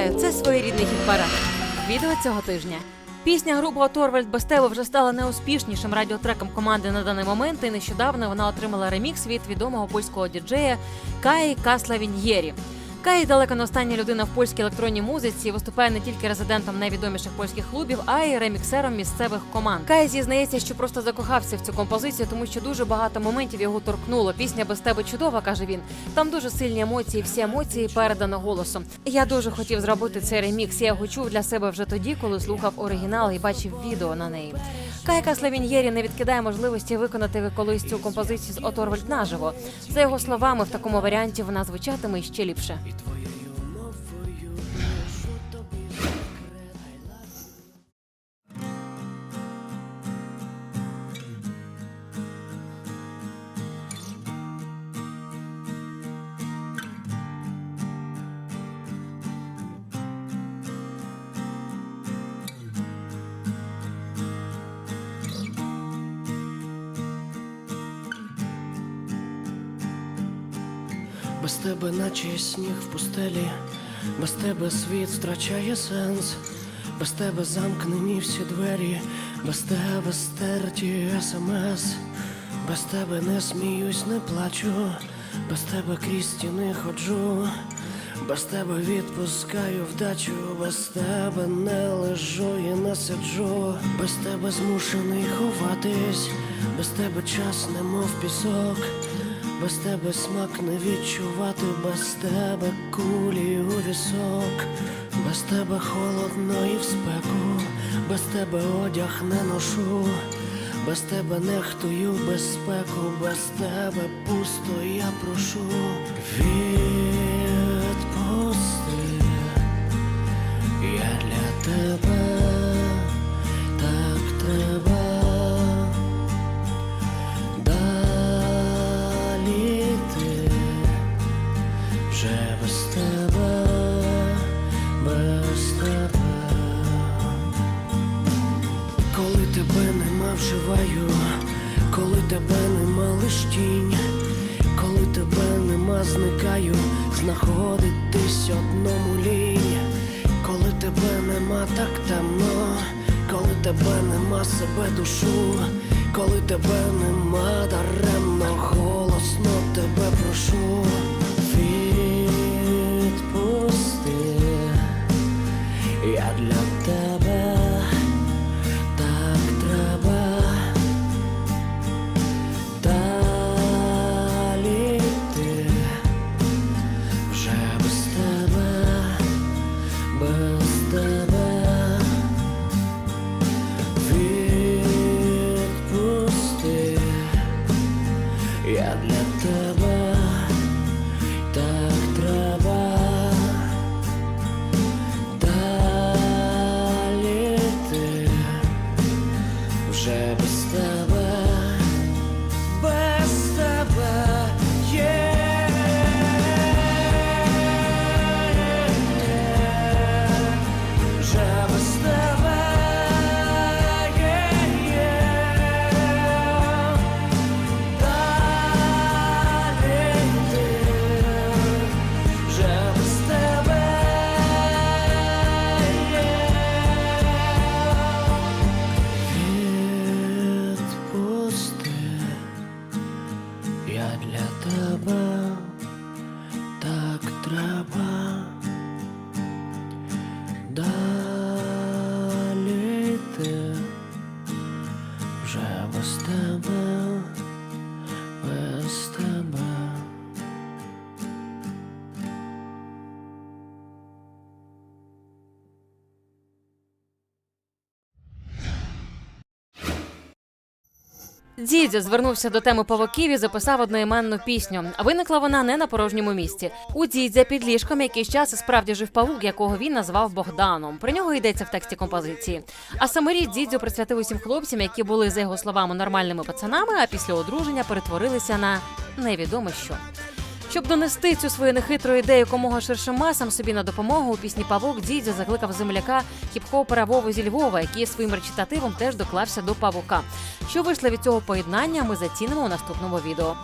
Вітаю! Це своєрідний хіт-парад. Відео цього тижня. Пісня групи Торвальд Бестево вже стала найуспішнішим радіотреком команди на даний момент. І нещодавно вона отримала ремікс від відомого польського діджея Каї Касла Віньєрі. Кай далеко не остання людина в польській електронній музиці. Виступає не тільки резидентом найвідоміших польських клубів, а й реміксером місцевих команд. Кай зізнається, що просто закохався в цю композицію, тому що дуже багато моментів його торкнуло. Пісня без тебе чудова, каже він. Там дуже сильні емоції, всі емоції передано голосом. Я дуже хотів зробити цей ремікс. Я його чув для себе вже тоді, коли слухав оригінал і бачив відео на неї. Кайка Славіньєрі не відкидає можливості виконати колись цю композицію з Оторвальд наживо. За його словами, в такому варіанті вона звучатиме ще ліпше. Без тебе, наче сніг в пустелі, без тебе світ втрачає сенс, без тебе замкнені всі двері, без тебе стерті смс, без тебе не сміюсь, не плачу, без тебе крізь стіни ходжу, без тебе відпускаю вдачу, без тебе не лежу і не сиджу, без тебе змушений ховатись, без тебе час немов пісок. Без тебе смак не відчувати, без тебе кулі у вісок, без тебе холодно і в спеку, без тебе одяг не ношу, без тебе нехтую безпеку, без тебе пусто я прошу. Відпусти, вживаю, коли тебе нема лиш тінь, коли тебе нема, зникаю, знаходитись одному лінь, коли тебе нема, так темно, коли тебе нема, себе душу, коли тебе нема, даремно, голосно тебе прошу. Я так Дідзьо звернувся до теми павуків і записав одноіменну пісню. Виникла вона не на порожньому місці. У дідзя під ліжком якийсь час справді жив павук, якого він назвав Богданом. Про нього йдеться в тексті композиції. А саморід дідзю присвятив усім хлопцям, які були за його словами нормальними пацанами, а після одруження перетворилися на невідомо що. Щоб донести цю свою нехитру ідею комога ширшим масам собі на допомогу у пісні Павук Дідзя закликав земляка хіп-хопера Вову зі Львова, який своїм речитативом теж доклався до павука. Що вийшло від цього поєднання, ми зацінимо у наступному відео.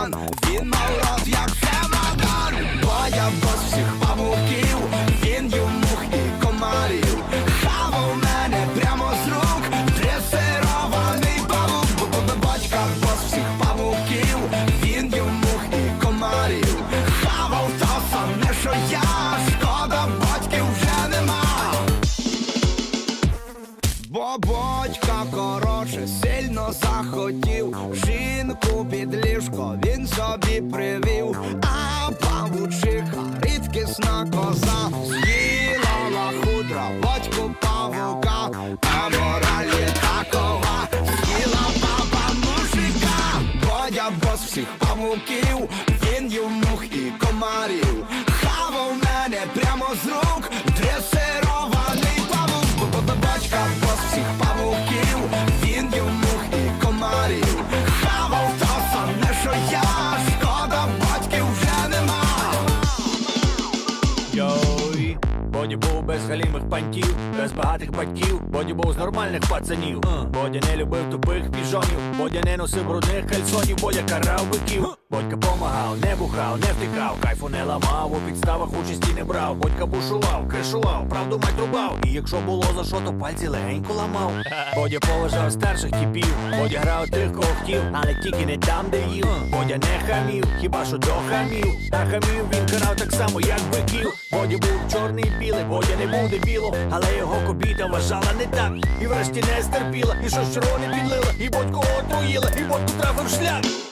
Богдан. Він мав рот, як чемодан. Бояв бос всіх павуків, він мух і комарів. Хавав мене прямо з рук, дресирований павук. Батька бос всіх павуків, він їв мух і комарів. Хавав то саме, що я, шкода, батьків вже нема. Бо батька коротше сильно захотів привів, а павучиха рідкісна коза з'їла худра батьку павука, Йой, Боді був без галімих пантів, без багатих батьків, Боді був з нормальних пацанів. Бодя не любив тупих піжонів, Бодя не носив брудних кальсонів, Бодя карав биків. Бодька помагав, не бухав, не втикав, кайфу не ламав, у підставах участі не брав. Бодька бушував, кришував, правду мать рубав. І якщо було за що, то пальці легенько ламав. Бодя поважав старших типів, Бодя грав тих, кого хотів, але тільки не там, де їв. Бодя не хамів, хіба що до хамів. А хамів він карав так само, як биків. Боді був чорний і бо я не був біло, але його кобіта вважала не так. І врешті не стерпіла, і щось червоне підлила, і батько отруїла, і батько трафив шлях.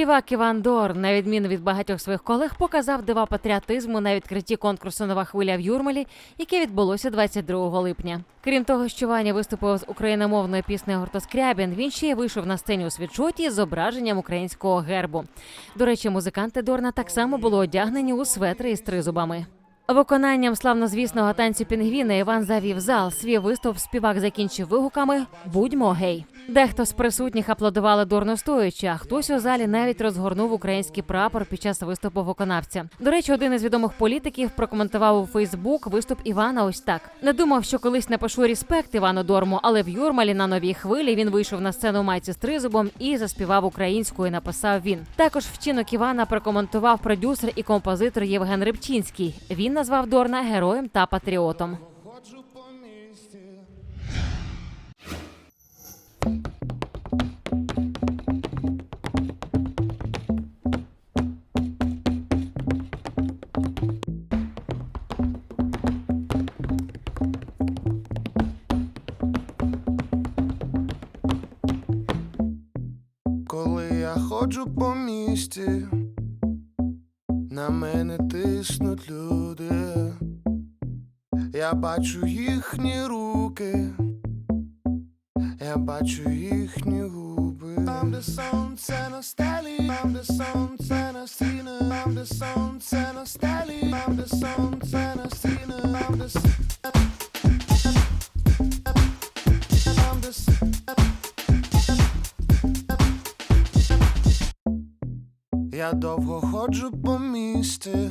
Співак Іван Дор, на відміну від багатьох своїх колег, показав дива патріотизму на відкритті конкурсу Нова хвиля в Юрмалі, яке відбулося 22 липня. Крім того, що Ваня виступив з україномовною піснею гурту Скрябін, він ще й вийшов на сцені у світшоті з зображенням українського гербу. До речі, музиканти Дорна так само були одягнені у светри із тризубами. Виконанням славнозвісного танцю пінгвіна Іван завів зал. Свій виступ співак закінчив вигуками Будьмо гей. Дехто з присутніх аплодували дурно стоячи, а хтось у залі навіть розгорнув український прапор під час виступу виконавця. До речі, один із відомих політиків прокоментував у Фейсбук виступ Івана. Ось так: не думав, що колись напишу респект Івану Дорму, але в Юрмалі на новій хвилі він вийшов на сцену майці з тризубом і заспівав українською. Написав він. Також вчинок Івана прокоментував продюсер і композитор Євген Рибчинський. Він назвав Дорна героєм та патріотом. Ходжу по місті, на мене тиснуть люди, я бачу їхні руки, я бачу їхні губи. Там, де сонце на стелі, там, де сонце на стіни, там, де сонце на стелі, Довго ходжу по місті,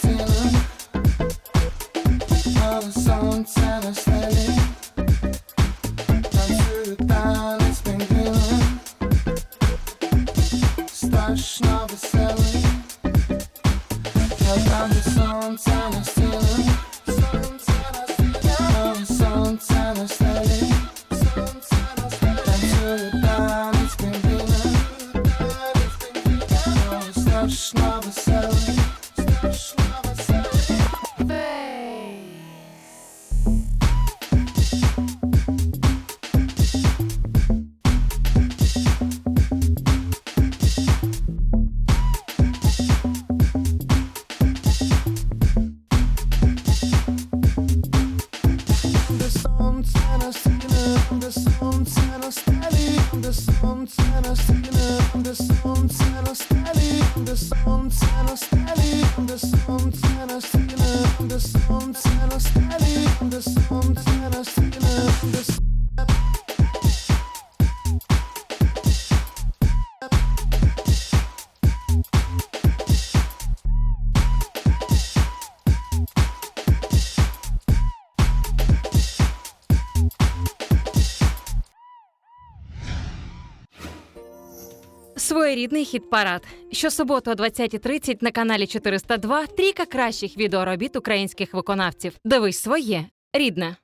своєрідний хіт парад. Щосуботу о 20.30 на каналі 402 трійка кращих відеоробіт українських виконавців. Дивись своє рідне.